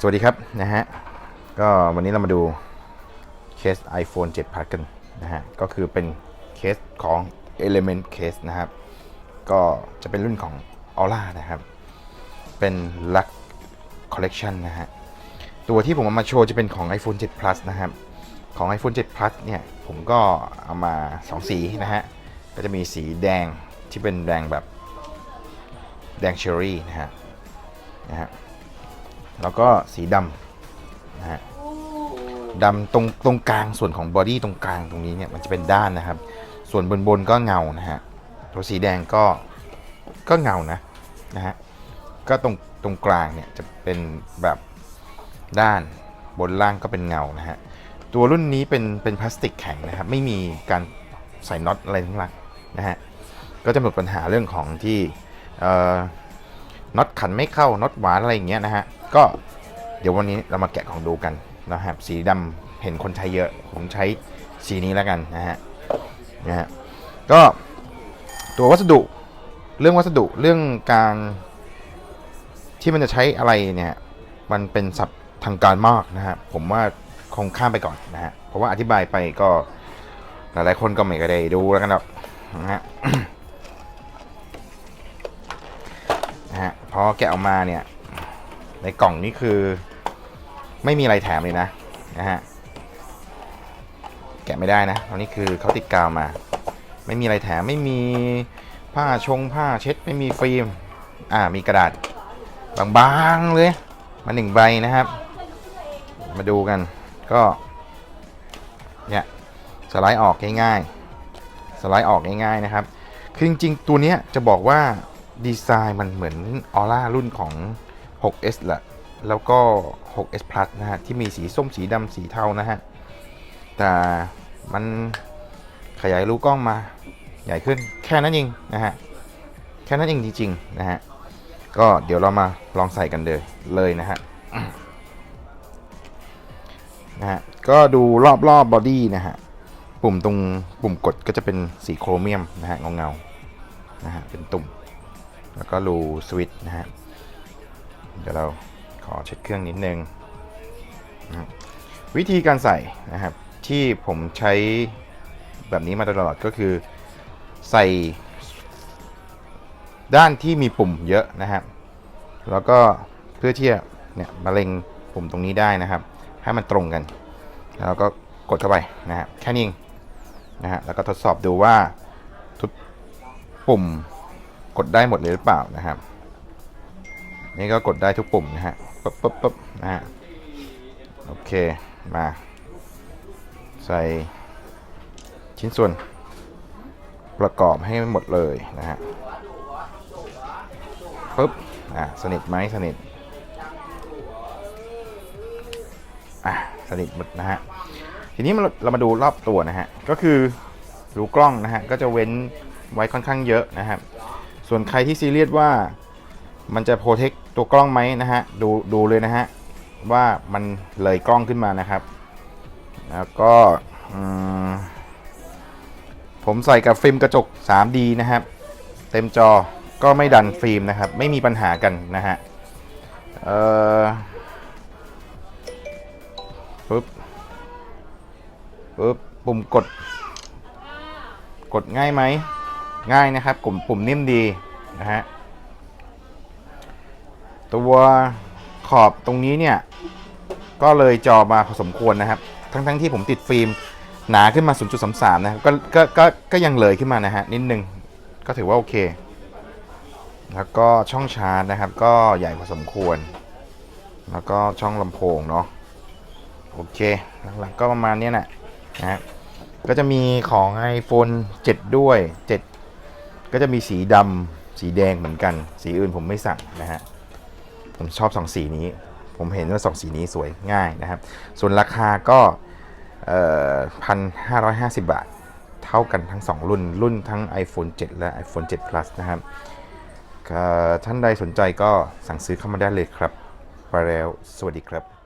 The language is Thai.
สวัสดีครับนะฮะก็วันนี้เรามาดูเคส iPhone 7 Plus กันนะฮะก็คือเป็นเคสของ Element Case นะครับ ก็จะเป็นรุ่นของ Aura นะครับ เป็น Lux Collection นะฮะตัวที่ผมเอามาโชว์จะเป็นของ iPhone 7 Plus นะครับ ของ iPhone 7 Plus เนี่ยผมก็เอามา 2 สีนะฮะก็จะมีสีแดงที่เป็นแดงแบบแดงเชอรี่นะฮะนะฮะ แล้วก็สีดำนะฮะดำตรงตรงกลางส่วนของบอดี้ตรงกลางตรงนี้เนี่ยมันจะเป็นด้านนะครับ ส่วนบนบนก็เงานะฮะตัวสีแดงก็ก็เงานะนะฮะก็ตรงตรงกลางเนี่ยจะเป็นแบบด้านบนล่างก็เป็นเงานะฮะตัวรุ่นนี้เป็นเป็นพลาสติกแข็งนะครับ ไม่มีการใส่น็อตอะไรทั้งหลังนะฮะก็จะหมดปัญหาเรื่องของที่เอ่อ น็อตขันไม่เข้าน็อตหวานอะไรอย่างเงี้ยนะฮะก็เดี๋ยววันนี้เรามาแกะของดูกันนะครับสีดำเห็นคนใช้เยอะผมใช้สีนี้แล้วกันนะฮะนะฮะก็ตัววัสดุเรื่องวัสดุเรื่องการที่มันจะใช้อะไรเนี่ยมันเป็นศัพท์ทางการมากนะฮะผมว่าคงข้ามไปก่อนนะฮะเพราะว่าอธิบายไปก็หลายๆคนก็ไม่ได้ดูแล้วกันหรอกนะฮะ นะฮะพอแกะออกมาเนี่ย ในกล่องนี้คือ ไม่มีอะไรแถมเลยนะนะฮะแกะไม่ได้นะตอนนี้คือเขาติดกาวมา ไม่มีอะไรแถมไม่มีผ้าชงผ้าเช็ดไม่มีฟิล์มอ่ามีกระดาษบางๆเลยมาหนึ่งใบนะครับ มาดูกันก็เนี่ยสไลด์ออกง่ายๆสไลด์ออกง่ายๆนะครับ คือจริงๆตัวเนี้ยจะบอกว่า ดีไซน์มันเหมือนออร่ารุ่นของ 6s แหละแล้วก็ 6s plus นะฮะ ที่มีสีส้มสีดำสีเทานะฮะ แต่มันขยายรูกล้องมาใหญ่ขึ้นแค่นั้นเองนะฮะ แค่นั้นเองจริง ๆ นะฮะ ก็เดี๋ยวเรามาลองใส่กันเลยเลยนะฮะนะฮะ ก็ดูรอบๆบบอดี้นะฮะ ปุ่มตรงปุ่มกดก็จะเป็นสีโครเมียมนะฮะเงาเงาๆนะฮะเป็นตุ่ม แล้วก็รูสวิตช์นะฮะเดี๋ยวเราขอเช็ดเครื่องนิดนึงนะวิธีการใส่นะครับที่ผมใช้แบบนี้มาตลอดก็คือใส่ด้านที่มีปุ่มเยอะนะครับ แล้วก็เพื่อที่จะเนี่ยมาเล็งปุ่มตรงนี้ได้นะครับ ให้มันตรงกัน แล้วก็กดเข้าไปนะฮะแค่นี้นะฮะแล้วก็ทดสอบดูว่าทุกปุ่ม กดได้หมดเลยหรือเปล่านะครับ นี่ก็กดได้ทุกปุ่มนะฮะปุ๊บปุ๊บปุ๊บนะฮะโอเคมา ใส่ชิ้นส่วนประกอบให้หมดเลยนะฮะปุ๊บอะสนิทไหมสนิทอะสนิทหมดนะฮะทีนี้เราเรามาดูรอบตัวนะฮะก็คือรูกล้องนะฮะก็จะเว้นไว้ค่อนข้างเยอะนะครับ ส่วนใครที่ซีเรียสว่ามันจะโปรเทคตัวกล้องไหมนะฮะ ดูดูเลยนะฮะ ว่ามันเลยกล้องขึ้นมานะครับ แล้วก็ผมใส่กับฟิล์มกระจก 3D นะครับ เต็มจอก็ไม่ดันฟิล์มนะครับ ไม่มีปัญหากันนะฮะเออปึ๊บปึ๊บปุ่มกด กดง่ายไหม ง่ายนะครับกลุ่มปุ่มนิ่มดีนะฮะตัวขอบตรงนี้เนี่ย ก็เลยจอมาพอสมควรนะครับ ทั้งๆทที่ผมติดฟิล์มหนาขึ้นมา 0.33 นะครับก็ก็ก็ก็ยังเลยขึ้นมานะฮะนิดนึงก็ถือว่าโอเค แล้วก็ช่องชาร์จนะครับ ก็ใหญ่พอสมควร แล้วก็ช่องลำโพงเนาะโอเค หลักๆก็ประมาณนี้แหละนะฮะก็จะมีของ iPhone 7 ด้วย 7 ก็จะมีสีดำสีแดงเหมือนกัน สีอื่นผมไม่สั่งนะฮะ ผมชอบสองสีนี้ ผมเห็นว่าสองสีนี้สวยง่ายนะครับ ส่วนราคาก็พันห้าร้อยห้าสิบบาท เท่ากันทั้ง 2 รุ่น รุ่นทั้ง iPhone 7 และ iPhone 7 Plus นะครับท่านใดสนใจก็สั่งซื้อเข้ามาได้เลยครับ ไปแล้ว สวัสดีครับ